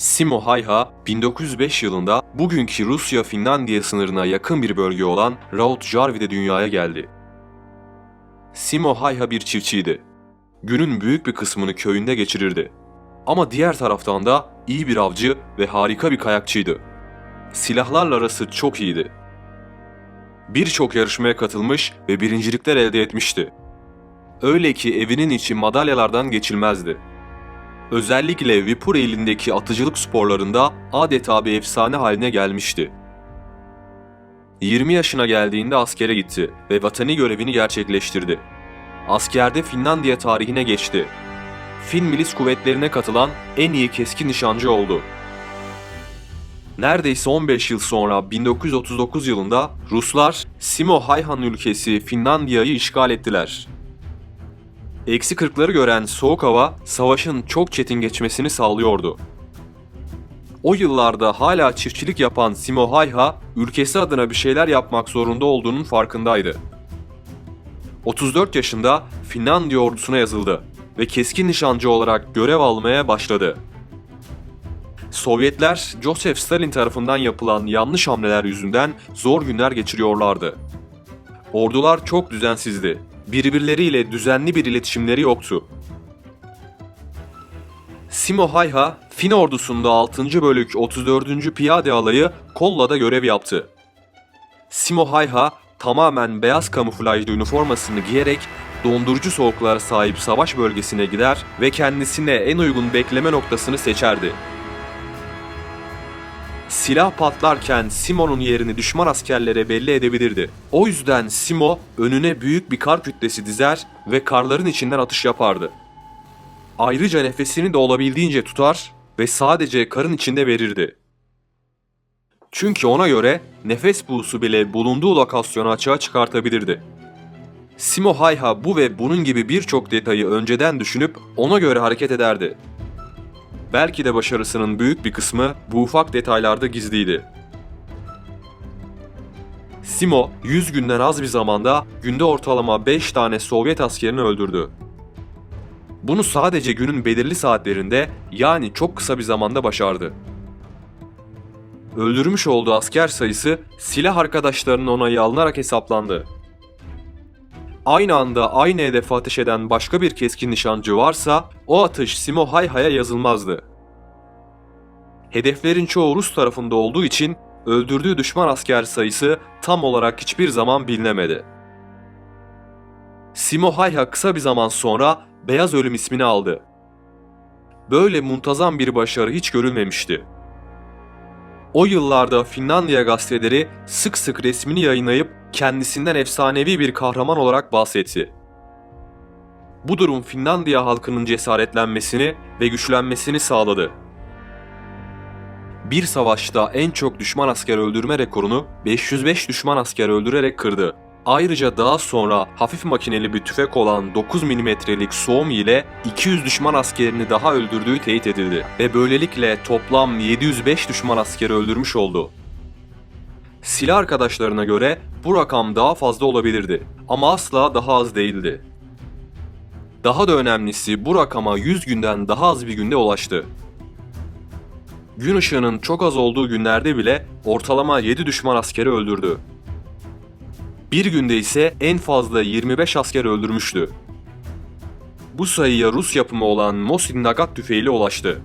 Simo Hayha 1905 yılında bugünkü Rusya-Finlandiya sınırına yakın bir bölge olan Rautjärvi'de dünyaya geldi. Simo Hayha bir çiftçiydi. Günün büyük bir kısmını köyünde geçirirdi. Ama diğer taraftan da iyi bir avcı ve harika bir kayakçıydı. Silahlarla arası çok iyiydi. Birçok yarışmaya katılmış ve birincilikler elde etmişti. Öyle ki evinin içi madalyalardan geçilmezdi. Özellikle Vipur elindeki atıcılık sporlarında adeta bir efsane haline gelmişti. 20 yaşına geldiğinde askere gitti ve vatani görevini gerçekleştirdi. Askerde Finlandiya tarihine geçti. Fin milis kuvvetlerine katılan en iyi keskin nişancı oldu. Neredeyse 15 yıl sonra 1939 yılında Ruslar Simo Hayhan ülkesi Finlandiya'yı işgal ettiler. Eksi 40'ları gören soğuk hava savaşın çok çetin geçmesini sağlıyordu. O yıllarda hala çiftçilik yapan Simo Hayha, ülkesi adına bir şeyler yapmak zorunda olduğunun farkındaydı. 34 yaşında Finlandiya ordusuna yazıldı ve keskin nişancı olarak görev almaya başladı. Sovyetler, Joseph Stalin tarafından yapılan yanlış hamleler yüzünden zor günler geçiriyorlardı. Ordular çok düzensizdi. Birbirleriyle düzenli bir iletişimleri yoktu. Simo Hayha, Fin ordusunda 6. bölük 34. Piyade Alayı Kolla'da görev yaptı. Simo Hayha tamamen beyaz kamuflajlı üniformasını giyerek dondurucu soğuklara sahip savaş bölgesine gider ve kendisine en uygun bekleme noktasını seçerdi. Silah patlarken Simo'nun yerini düşman askerlere belli edebilirdi. O yüzden Simo önüne büyük bir kar kütlesi dizer ve karların içinden atış yapardı. Ayrıca nefesini de olabildiğince tutar ve sadece karın içinde verirdi. Çünkü ona göre nefes buğusu bile bulunduğu lokasyonu açığa çıkartabilirdi. Simo Hayha bu ve bunun gibi birçok detayı önceden düşünüp ona göre hareket ederdi. Belki de başarısının büyük bir kısmı bu ufak detaylarda gizliydi. Simo 100 günden az bir zamanda günde ortalama 5 tane Sovyet askerini öldürdü. Bunu sadece günün belirli saatlerinde yani çok kısa bir zamanda başardı. Öldürmüş olduğu asker sayısı silah arkadaşlarının onayı alınarak hesaplandı. Aynı anda aynı hedefe ateş eden başka bir keskin nişancı varsa o atış Simo Hayha'ya yazılmazdı. Hedeflerin çoğu Rus tarafında olduğu için öldürdüğü düşman asker sayısı tam olarak hiçbir zaman bilinemedi. Simo Hayha kısa bir zaman sonra Beyaz Ölüm ismini aldı. Böyle muntazam bir başarı hiç görülmemişti. O yıllarda Finlandiya gazeteleri sık sık resmini yayınlayıp kendisinden efsanevi bir kahraman olarak bahsetti. Bu durum Finlandiya halkının cesaretlenmesini ve güçlenmesini sağladı. Bir savaşta en çok düşman asker öldürme rekorunu 505 düşman asker öldürerek kırdı. Ayrıca daha sonra hafif makineli bir tüfek olan 9 milimetrelik Suomi ile 200 düşman askerini daha öldürdüğü teyit edildi ve böylelikle toplam 705 düşman askeri öldürmüş oldu. Silah arkadaşlarına göre bu rakam daha fazla olabilirdi ama asla daha az değildi. Daha da önemlisi bu rakama 100 günden daha az bir günde ulaştı. Gün ışığının çok az olduğu günlerde bile ortalama 7 düşman askeri öldürdü. Bir günde ise en fazla 25 asker öldürmüştü. Bu sayıya Rus yapımı olan Mosin Nagant tüfeğiyle ulaştı.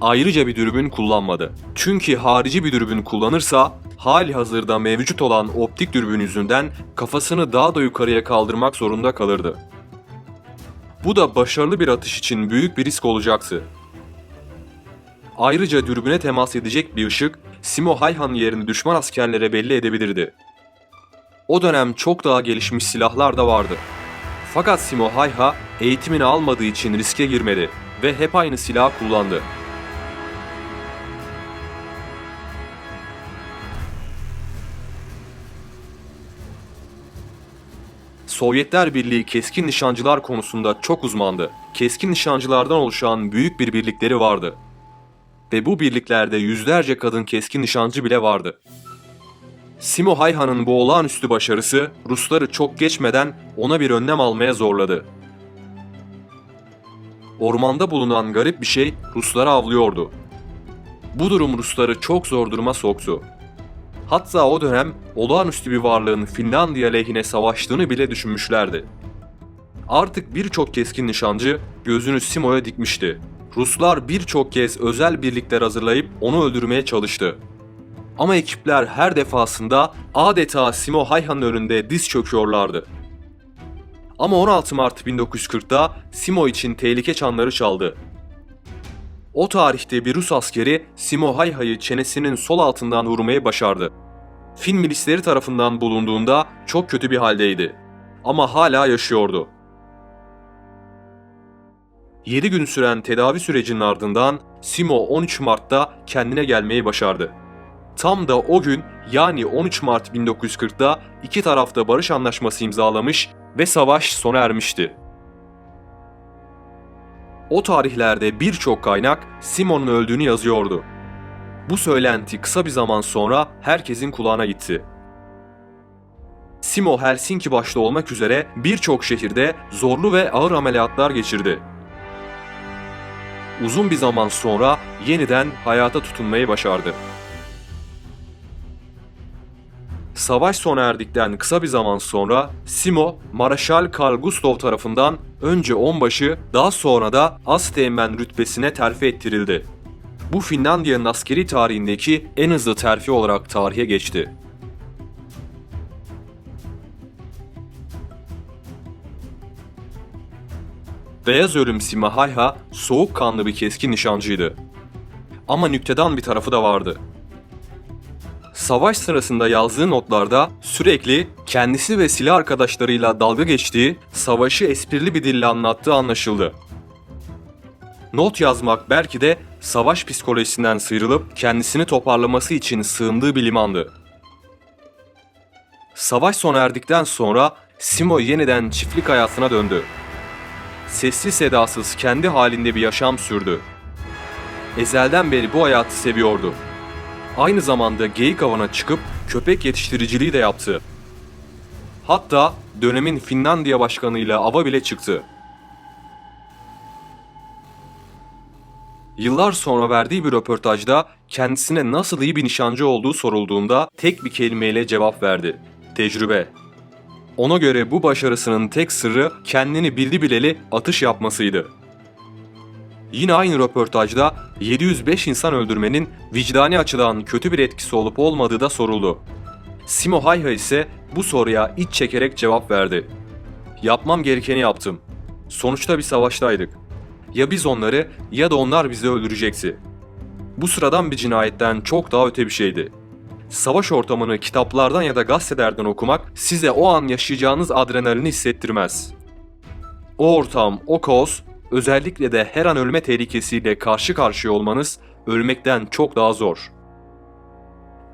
Ayrıca bir dürbün kullanmadı. Çünkü harici bir dürbün kullanırsa hali hazırda mevcut olan optik dürbün yüzünden kafasını daha da yukarıya kaldırmak zorunda kalırdı. Bu da başarılı bir atış için büyük bir risk olacaktı. Ayrıca dürbüne temas edecek bir ışık Simo Hayhan yerini düşman askerlere belli edebilirdi. O dönem çok daha gelişmiş silahlar da vardı. Fakat Simo Hayha eğitimini almadığı için riske girmedi ve hep aynı silahı kullandı. Sovyetler Birliği keskin nişancılar konusunda çok uzmandı. Keskin nişancılardan oluşan büyük bir birlikleri vardı. Ve bu birliklerde yüzlerce kadın keskin nişancı bile vardı. Simo Hayhan'ın bu olağanüstü başarısı Rusları çok geçmeden ona bir önlem almaya zorladı. Ormanda bulunan garip bir şey Rusları avlıyordu. Bu durum Rusları çok zor duruma soktu. Hatta o dönem olağanüstü bir varlığın Finlandiya lehine savaştığını bile düşünmüşlerdi. Artık birçok keskin nişancı gözünü Simo'ya dikmişti. Ruslar birçok kez özel birlikler hazırlayıp onu öldürmeye çalıştı. Ama ekipler her defasında adeta Simo Hayhan'ın önünde diz çöküyorlardı. Ama 16 Mart 1940'da Simo için tehlike çanları çaldı. O tarihte bir Rus askeri Simo Hayha'yı çenesinin sol altından vurmayı başardı. Fin milisleri tarafından bulunduğunda çok kötü bir haldeydi. Ama hala yaşıyordu. 7 gün süren tedavi sürecinin ardından Simo 13 Mart'ta kendine gelmeyi başardı. Tam da o gün yani 13 Mart 1940'da iki tarafta barış anlaşması imzalamış ve savaş sona ermişti. O tarihlerde birçok kaynak Simon'un öldüğünü yazıyordu. Bu söylenti kısa bir zaman sonra herkesin kulağına gitti. Simo Helsinki başta olmak üzere birçok şehirde zorlu ve ağır ameliyatlar geçirdi. Uzun bir zaman sonra yeniden hayata tutunmayı başardı. Savaş sona erdikten kısa bir zaman sonra Simo, Maraşal Karl Gustav tarafından önce onbaşı daha sonra da Asteğmen rütbesine terfi ettirildi. Bu Finlandiya'nın askeri tarihindeki en hızlı terfi olarak tarihe geçti. Beyaz Ölüm Simahayha soğukkanlı bir keskin nişancıydı. Ama nüktedan bir tarafı da vardı. Savaş sırasında yazdığı notlarda sürekli kendisi ve silah arkadaşlarıyla dalga geçtiği, savaşı esprili bir dille anlattığı anlaşıldı. Not yazmak belki de savaş psikolojisinden sıyrılıp kendisini toparlaması için sığındığı bir limandı. Savaş sona erdikten sonra Simo yeniden çiftlik hayatına döndü. Sessiz sedasız kendi halinde bir yaşam sürdü. Ezelden beri bu hayatı seviyordu. Aynı zamanda geyik avına çıkıp köpek yetiştiriciliği de yaptı. Hatta dönemin Finlandiya başkanıyla ava bile çıktı. Yıllar sonra verdiği bir röportajda kendisine nasıl iyi bir nişancı olduğu sorulduğunda tek bir kelimeyle cevap verdi. Tecrübe. Ona göre bu başarısının tek sırrı kendini bildi bileli atış yapmasıydı. Yine aynı röportajda 705 insan öldürmenin vicdani açıdan kötü bir etkisi olup olmadığı da soruldu. Simo Hayha ise bu soruya iç çekerek cevap verdi. Yapmam gerekeni yaptım. Sonuçta bir savaştaydık. Ya biz onları ya da onlar bizi öldürecekti. Bu sıradan bir cinayetten çok daha öte bir şeydi. Savaş ortamını kitaplardan ya da gazetelerden okumak size o an yaşayacağınız adrenalini hissettirmez. O ortam, o kaos özellikle de her an ölme tehlikesiyle karşı karşıya olmanız ölmekten çok daha zor.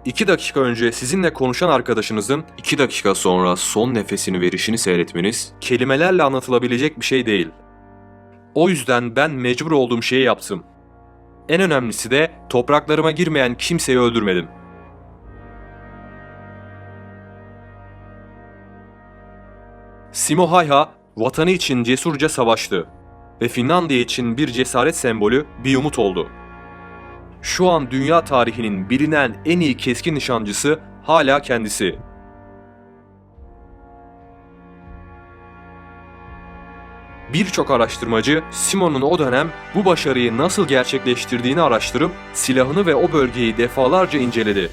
2 dakika önce sizinle konuşan arkadaşınızın 2 dakika sonra son nefesini verişini seyretmeniz kelimelerle anlatılabilecek bir şey değil. O yüzden ben mecbur olduğum şeyi yaptım. En önemlisi de topraklarıma girmeyen kimseyi öldürmedim. Simo Hayha vatanı için cesurca savaştı ve Finlandiya için bir cesaret sembolü, bir umut oldu. Şu an dünya tarihinin bilinen en iyi keskin nişancısı hala kendisi. Birçok araştırmacı Simon'un o dönem bu başarıyı nasıl gerçekleştirdiğini araştırıp silahını ve o bölgeyi defalarca inceledi.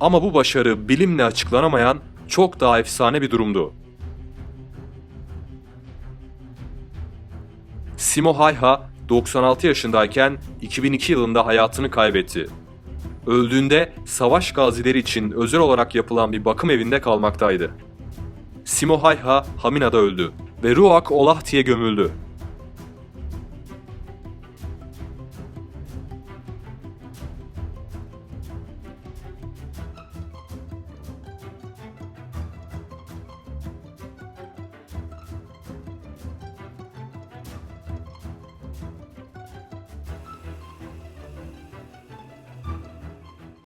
Ama bu başarı bilimle açıklanamayan çok daha efsane bir durumdu. Simo Hayha 96 yaşındayken 2002 yılında hayatını kaybetti. Öldüğünde savaş gazileri için özel olarak yapılan bir bakım evinde kalmaktaydı. Simo Hayha Hamina'da öldü ve Ruak Olahti'ye gömüldü.